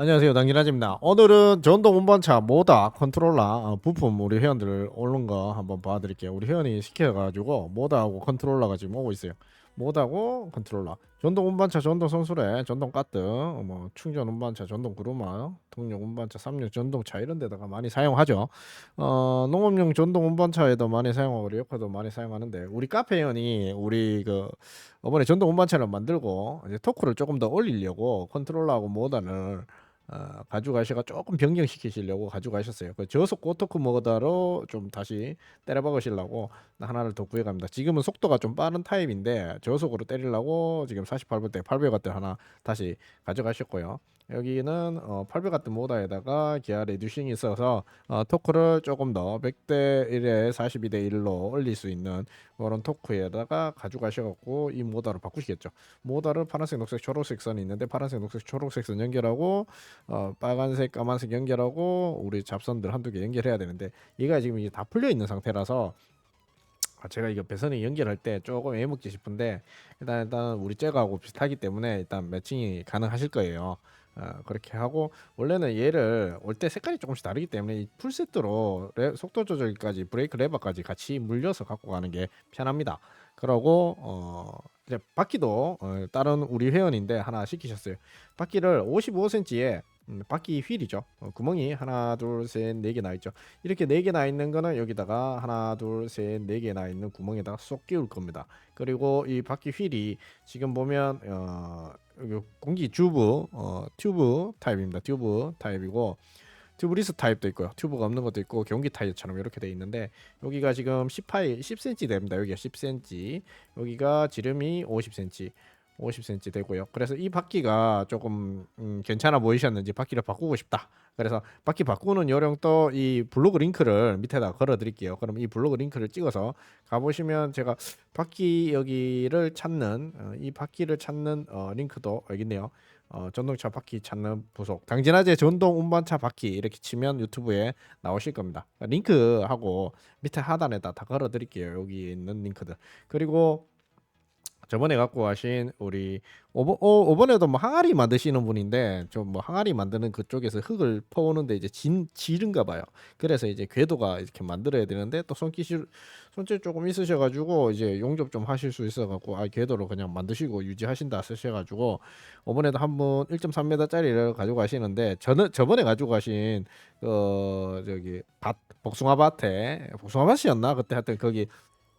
안녕하세요. 당진아지입니다. 오늘은 전동 운반차 모다 컨트롤러 어, 부품 우리 회원들 오는 거 한번 봐드릴게요. 우리 회원이 시켜가지고 모다하고 컨트롤러가 지금 오고 있어요. 모다하고 컨트롤러. 전동 운반차 전동 선수래. 전동 어, 뭐 충전 운반차 전동 구루마 동력 운반차 삼륜 전동차 이런 데다가 많이 사용하죠. 어 농업용 전동 운반차에도 많이 사용하고 리어카도 많이 사용하는데 우리 카페 회원이 우리 그 이번에 전동 운반차를 만들고 이제 토크를 조금 더 올리려고 컨트롤러하고 모다를 어, 가져가시가 조금 변경시키시려고 가져가셨어요. 그 저속 고토크 모다로 좀 다시 때려박으시려고 하나를 더 구해갑니다. 지금은 속도가 좀 빠른 타입인데 저속으로 때리려고 지금 48V 800W 하나 다시 가져가셨고요. 여기는 어, 800W 모다에다가 기아 레듀싱이 있어서 어, 토크를 조금 더 100대 1에 42대 1로 올릴 수 있는 그런 토크에다가 가져가셔갖고 이 모다를 바꾸시겠죠. 모다를 파란색, 녹색, 초록색 선이 있는데 파란색, 녹색, 초록색 선 연결하고 어, 빨간색, 까만색 연결하고 우리 잡선들 한두 개 연결해야 되는데 얘가 지금 이게 다 풀려 있는 상태라서 아, 제가 이거 배선에 연결할 때 조금 애먹지 싶은데 일단 일단 우리 째가하고 비슷하기 때문에 일단 매칭이 가능하실 거예요. 어, 그렇게 하고 원래는 얘를 올 때 색깔이 조금씩 다르기 때문에 이 풀세트로 레- 속도 조절까지 브레이크 레버까지 같이 물려서 갖고 가는 게 편합니다. 그러고 어 이제 바퀴도 어, 다른 우리 회원인데 하나 시키셨어요. 바퀴를 55cm에 음, 바퀴 휠이죠. 어, 구멍이 하나, 둘, 셋, 네 개 나 있죠. 이렇게 네 개 나 있는 거는 여기다가 하나, 둘, 셋, 네 개 나 있는 구멍에다가 쏙 끼울 겁니다. 그리고 이 바퀴 휠이 지금 보면 어, 공기 튜브, 어, 튜브 타입입니다. 튜브 타입이고 튜브리스 타입도 있고요. 튜브가 없는 것도 있고 경기 타이어처럼 이렇게 돼 있는데 여기가 지금 18, 10cm 됩니다. 여기가 10cm, 여기가 지름이 50cm. 50cm 되고요. 그래서 이 바퀴가 조금 음, 괜찮아 보이셨는지 바퀴를 바꾸고 싶다. 그래서 바퀴 바꾸는 요령 또이 블로그 링크를 밑에다 걸어 드릴게요. 그럼 이 블로그 링크를 찍어서 가보시면 제가 바퀴 여기를 찾는 어, 이 바퀴를 찾는 어, 링크도 여기 있네요. 어, 전동차 바퀴 찾는 부속 당진아재 전동 운반차 바퀴 이렇게 치면 유튜브에 나오실 겁니다. 링크하고 밑에 하단에다 다 걸어 드릴게요. 여기 있는 링크들. 그리고 저번에 갖고 가신 우리 오버, 어, 이번에도 뭐 항아리 만드시는 분인데 좀 뭐 항아리 만드는 그쪽에서 흙을 퍼오는데 이제 진 지른가 봐요. 그래서 이제 궤도가 이렇게 만들어야 되는데 또 손기실 손질 조금 있으셔가지고 이제 용접 좀 하실 수 있어갖고 아 궤도로 그냥 만드시고 유지하신다 쓰셔가지고 이번에도 한분 1.3m짜리를 가지고 가시는데 저는 저번에 가지고 가신 그 저기 밭 복숭아 밭에 복숭아 밭이었나 그때 하여튼 거기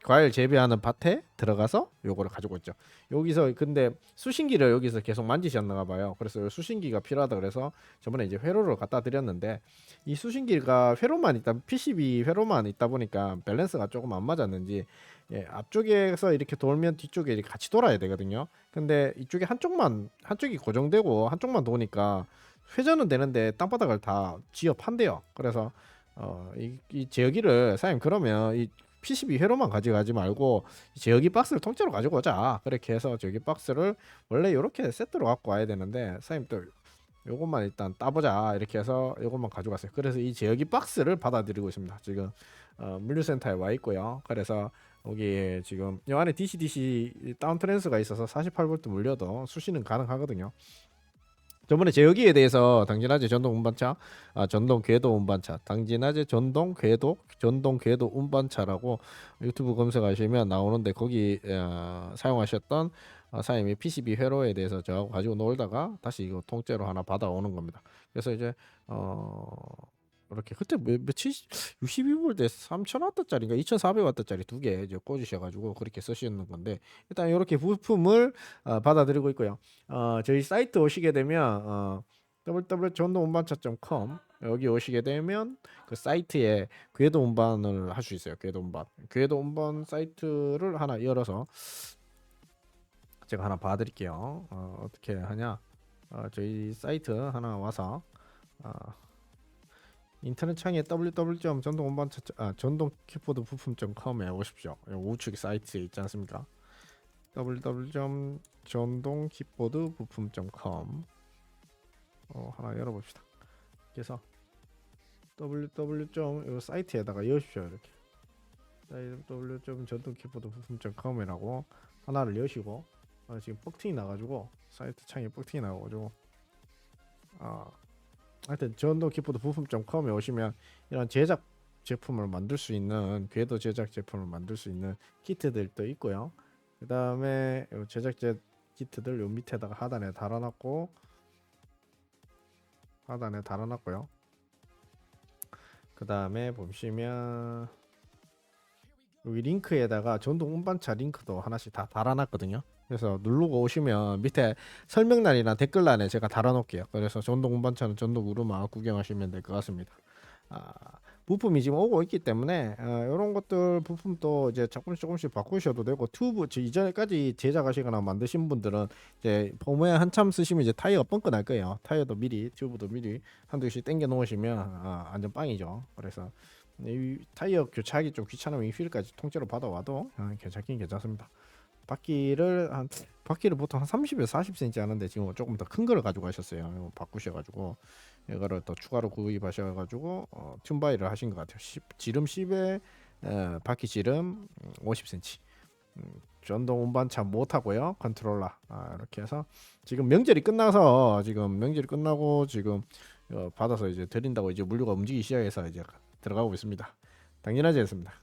과일 재배하는 밭에 들어가서 요거를 가지고 있죠. 여기서 근데 수신기를 여기서 계속 만지셨나 봐요. 그래서 수신기가 필요하다 그래서 저번에 이제 회로를 갖다 드렸는데 이 수신기가 회로만 있다 PCB 회로만 있다 보니까 밸런스가 조금 안 맞았는지 예, 앞쪽에서 이렇게 돌면 뒤쪽에 이렇게 같이 돌아야 되거든요. 근데 이쪽에 한쪽만 한쪽이 고정되고 한쪽만 도니까 회전은 되는데 땅바닥을 다 지어 판대요. 그래서 어, 이, 이 제어기를 사장님 그러면 이 PCB 회로만 가져가지 말고 제어기 박스를 통째로 가지고 오자. 그렇게 해서 제어기 박스를 원래 이렇게 세트로 갖고 와야 되는데 사장님 또 요것만 일단 따보자 이렇게 해서 요것만 가져갔어요. 그래서 이 제어기 박스를 받아들이고 있습니다. 지금 어, 물류센터에 와 있고요. 그래서 여기 지금 요 안에 DC-DC 다운 트랜스가 있어서 48V 물려도 수신은 가능하거든요. 저번에 제어기에 대해서 당진아재 전동 운반차, 아, 전동 궤도 운반차, 당진아재 전동 궤도, 전동 궤도 운반차라고 유튜브 검색하시면 나오는데 거기 어, 사용하셨던 어, 사장님이 PCB 회로에 대해서 저하고 가지고 놀다가 다시 이거 통째로 하나 받아오는 겁니다. 그래서 이제 어 이렇게 그때 몇, 며칠 62볼트 3000W짜리인가 2400W짜리 두 개 이제 꽂으셔가지고 그렇게 쓰시는 건데 일단 이렇게 부품을 어, 받아들이고 있고요. 어, 저희 사이트 오시게 되면 어, www.전동운반차.com 여기 오시게 되면 그 사이트에 궤도 운반을 할 수 있어요. 궤도 운반. 궤도 운반 사이트를 하나 열어서 제가 하나 봐드릴게요. 어, 어떻게 하냐? 어, 저희 사이트 하나 와서 어, 인터넷 창에 www.전동운반차 아, 전동 키보드 부품.com에 오십시오. 여기 우측 사이트에 있지 않습니까? www.전동 키보드 부품.com 어, 하나 열어봅시다. 그래서 www. 이 사이트에다가 여십시오 이렇게 www.전동 키보드 부품.com이라고 하나를 여시고 어, 지금 뻑팅이 나가지고 사이트 창에 뻑팅이 나가지고 아 하여튼 전동 키보드 부품.com에 오시면 이런 제작 제품을 만들 수 있는 궤도 제작 제품을 만들 수 있는 키트들도 있고요. 그 다음에 제작 제 키트들 요 밑에다가 하단에 달아놨고 하단에 달아놨고요. 그 다음에 보시면 여기 링크에다가 전동 운반차 링크도 하나씩 다 달아놨거든요. 그래서 누르고 오시면 밑에 설명란이나 댓글란에 제가 달아놓을게요. 그래서 전동 운반차는 전동 우르마 구경하시면 될 것 같습니다. 아, 부품이 지금 오고 있기 때문에 이런 것들 부품도 이제 조금씩 조금씩 바꾸셔도 되고 튜브 저 이전에까지 제작하시거나 만드신 분들은 이제 봄에 한참 쓰시면 이제 타이어가 뻥끗 날 거예요. 타이어도 미리 튜브도 미리 한두 개씩 당겨 놓으시면 아, 완전 빵이죠. 그래서 이 타이어 교체하기 좀 귀찮으면 이 휠까지 통째로 받아와도 아, 괜찮긴 괜찮습니다. 바퀴를 한 바퀴를 보통 한 30에서 40cm 하는데 지금 조금 더 큰 거를 가지고 가셨어요. 바꾸셔가지고 이거를 또 추가로 구입하셔가지고 어, 튠바이를 하신 것 같아요. 10, 지름 10에 어, 바퀴 지름 50cm. 음, 전동 운반차 못 하고요. 컨트롤러 아, 이렇게 해서 지금 명절이 끝나서 지금 명절이 끝나고 지금 어, 받아서 이제 드린다고 이제 물류가 움직이기 시작해서 이제 들어가고 있습니다. 당연하지 않습니다.